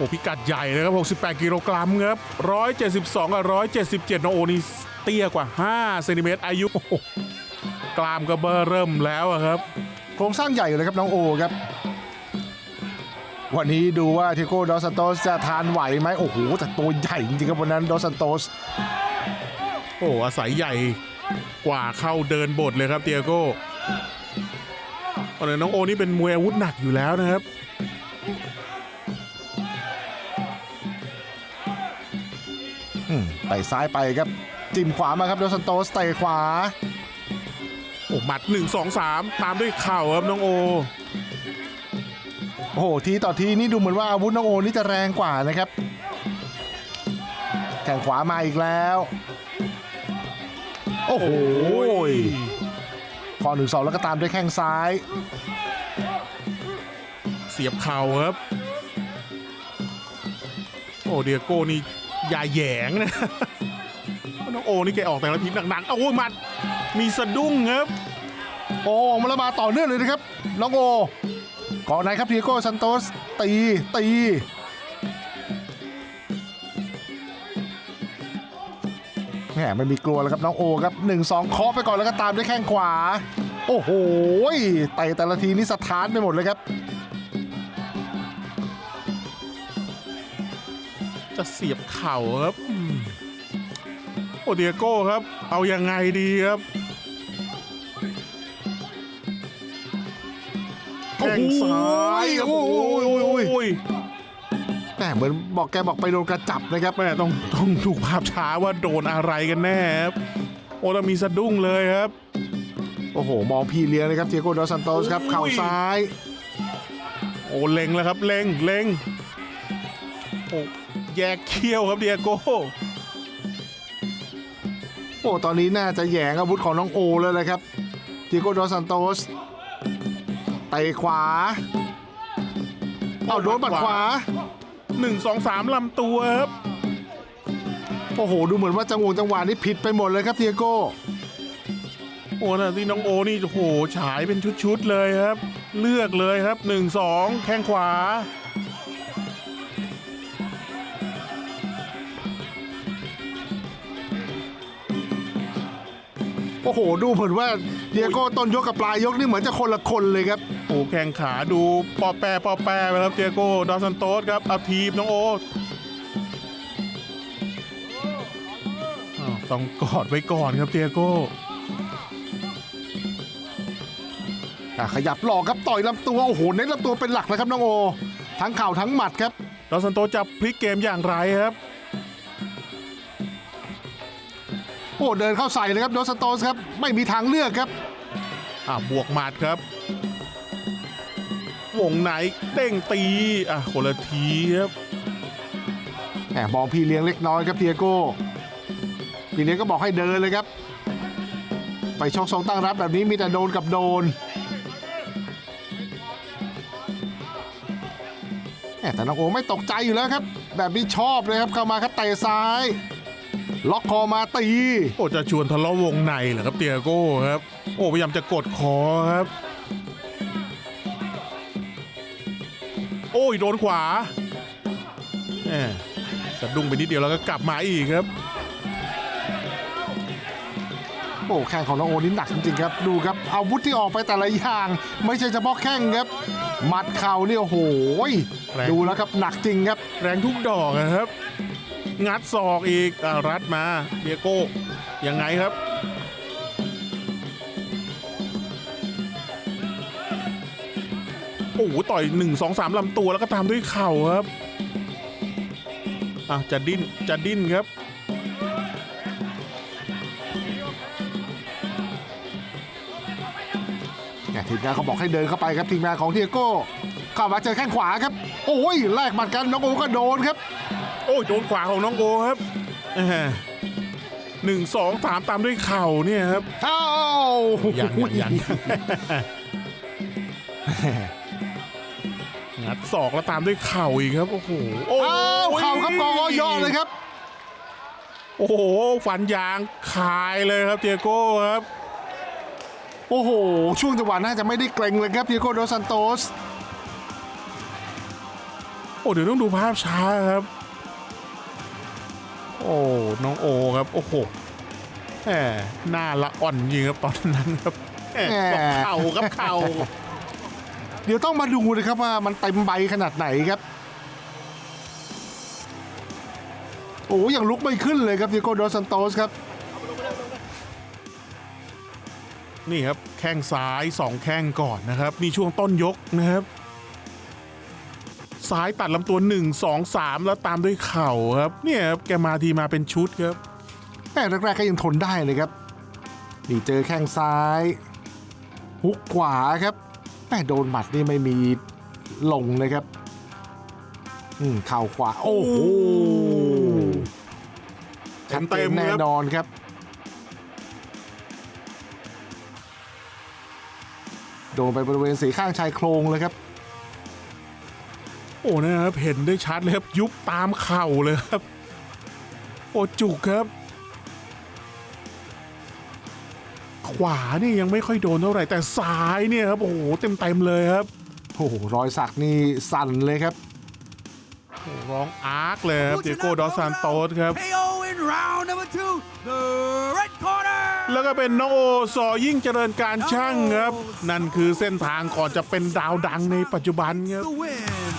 อ้พิกัดใหญ่เลยครับ 68 กิโลกรัมครับ 172 กับ 177น้องโอนี่เตี้ยกว่า 5 เซนติเมตรอายุโอ้โหกล้ามก็เบอร์เริ่มแล้วอะครับ โครงสร้างใหญ่อยู่เลยครับน้องโอครับ วันนี้ดูว่าเทโก้ดอสซันโตสจะทานไหวไหมโอ้โหแต่ตัวใหญ่จริงๆครับวันนั้นดอสซันโตสโอ้อาศัยใหญ่กว่าเข้าเดินบทเลยครับเตียโก้ตอนนี้น้องโอนี่เป็นมวยอาวุธหนักอยู่แล้วนะครับ ไปซ้ายไปครับจิ้มขวามาครับดสซันโตสเตะขวาโอ้หมัด 1 2 3 ตามด้วยเข่าครับน้องโอ โอ้โหทีต่อทีนี่ดูเหมือนว่าอาวุธน้องโอนี่จะแรงกว่านะครับแข่งขวามาอีกแล้ว โอ้โหพอหนึ่งสองแล้วก็ตามด้วยแข้งซ้าย เสียบเข่าครับ โอ้เดียโก้นี่ อย่าแยงนะน้องโอนี่แกออกแต่ละทีหนักๆ เอาโอ้ยมัด มีสะดุ้งครับ โอ้ออกมาล้วมาต่อเนื่องเลยนะครับ น้องโอก่อนไหนครับเทียโก้ซันโตส ตี ตี แหมไม่มีกลัวแล้วครับน้องโอครับ 1 2เคาะไปก่อนแล้วก็ตามด้วยแข้งขวา โอ้โหไต่แต่ละทีนี่สถานไปหมดเลยครับ จะเสียบเข่าครับอืมโอเดียโก้ครับ เอายังไงดีครับโอ้โหแข้งซ้ายครับโอ้โหโอ้โหโอ้โหโอ้ยแหมเหมือนบอกแกบอกไปโดนกระจับนะครับแม่ต้องต้องดูภาพช้าว่าโดนอะไรกันแน่ครับโอ้แล้วมีสะดุ้งเลยครับ โอ้โห มองพี่เลี้ยงเลยครับเทียโก้ดอสซันโตสครับโอ้ยเข่าซ้าย โอ้เล็งแล้วครับเล็งเล็ง โอ้แยกเขี้ยวครับเดียโก้โอ้ตอนนี้น่าจะแหยงอาวุธของน้องโอแล้วเลยครับเทียโก้ดอสซันโตสเตะขวาเอาโดนบัดขวาหนึ่งสองสามลำตัวครับโอ้โห ดูเหมือนว่าจังหวงจังหวะนี้ผิดไปหมดเลยครับเทียโก้ โอ้นะที่น้องโอนี่โอ้โหฉายเป็นชุดๆเลยครับ เลือกเลยครับหนึ่งสองแข้งขวา โอ้โห ดูเหมือนว่าเทียโก้ต้นยกกับปลายยกนี่เหมือนจะคนละคนเลยครับโอ้แข้งขาดูปอแปรปอแปรไปครับเดียโก้ดอสซันโตสครับเอาทีบน้องโออ้าวต้องกอดไว้ก่อนครับเดียโก้อะขยับหลอกครับต่อยลำตัวโอ้โหเน้นลำตัวเป็นหลักนะครับน้องโอ ทั้งเข่าทั้งหมัดครับดอสซันโตสจะพลิกเกมอย่างไรครับ โอ้เดินเข้าใส่เลยครับดอสซันโตสครับไม่มีทางเลือกครับอะบวกหมัดครับ วงไหนเด้งตีอะคนละทีครับแหมมองพี่เลี้ยงเล็กน้อยครับเทียโก้พี่เลี้ยงก็บอกให้เดินเลยครับ ไปชกทรงตั้งรับแบบนี้มีแต่โดนกับโดนแหมแต่น้องโอไม่ตกใจอยู่แล้วครับ แบบนี้ชอบเลยครับเข้ามาครับเตะซ้าย ล็อกคอมาตี โอ้จะชวนทะเลาะวงในเหรอครับเตียโก้ครับ โอ้พยายามจะกดคอครับ โอ้ยโดนขวาแหมสะดุ้งไปนิดเดียวแล้วก็กลับมาอีกครับ โอ้แข้งของน้องโอนี่หนักจริงๆครับ ดูครับอาวุธที่ออกไปแต่ละอย่าง ไม่ใช่เฉพาะแข้งครับหมัดเข่านี่โอ้โหแรง ดูแล้วครับหนักจริงครับ แรงทุกดอกนะครับ งัดศอกอีกอรัดมาเดียโก้ยังไงครับ โอ้โหต่อยหนึ่งสองสามลำตัวแล้วก็ตามด้วยเข่าครับ อะ จะดิ้น จะดิ้นครับเนี่ยทีมงานเขาบอกให้เดินเข้าไปครับทีมงานของเทียโก้เข้ามาเจอแข้งขวาครับ โอ้ยแลกหมัดกันน้องโอก็โดนครับ โอ้ยโดนขวาของน้องโกครับแหม่หนึ่งสองสามตามด้วยเข่าเนี่ยครับอ้าวยังยังยังงัดศอกแล้วตามด้วยเข่าอีกครับ โอ้โหโอ้อ้าวเข่าครับกองย่อเลยครับ โอ้โหฟันยางคายเลยครับเตียโก้ครับ โอ้โห ช่วงจังหวะน่าจะไม่ได้เกรงเลยครับเทียโก้โดสซันโตส โอ้เดี๋ยวต้องดูภาพช้าครับ โอ้น้องโอครับ โอ้โหแหมหน้าละอ่อนจริงครับตอนนั้นครับแหมแหมบอกเข่าครับเข่าเดี๋ยวต้องมาดูนะครับว่ามันเต็มใบขนาดไหนครับ โอ้ยังลุกไม่ขึ้นเลยครับดิโก้โดสันโตสครับ นี่ครับแข้งซ้ายสองแข้งก่อนนะครับ นี่ช่วงต้นยกนะครับ ซ้ายตัดลำตัว 1 2 3 แล้วตามด้วยเข่าครับ เนี่ยครับแกมาทีมาเป็นชุดครับแม่แรกๆก็ยังทนได้เลยครับนี่เจอแข้งซ้ายฮุกขวาครับแม่โดนหมัดนี่ไม่มีลงเลยครับ อืมเข่าขวา โอ้โหชัดเจนเต็มๆแน่ครับนอนครับ โดนไปบริเวณสีข้างชายโครงเลยครับ โอ้นะครับเห็นได้ชัดเลยครับยุบตามเข่าเลยครับโอ้จุกครับ ขวานี่ยังไม่ค่อยโดนเท่าไหร่แต่ซ้ายเนี่ยครับโอ้โหเต็มเต็มๆเลยครับโอ้โหรอยสักนี่สั่นเลยครับโอ้ร้องอาร์คเลยครับเดโก้ดอสซานโตสครับ KO in round number two, the red corner. แล้วก็เป็นน้องโอสอยิ่งเจริญการช่างครับ นั่นคือเส้นทางก่อนจะเป็นดาวดังในปัจจุบันครับ The win.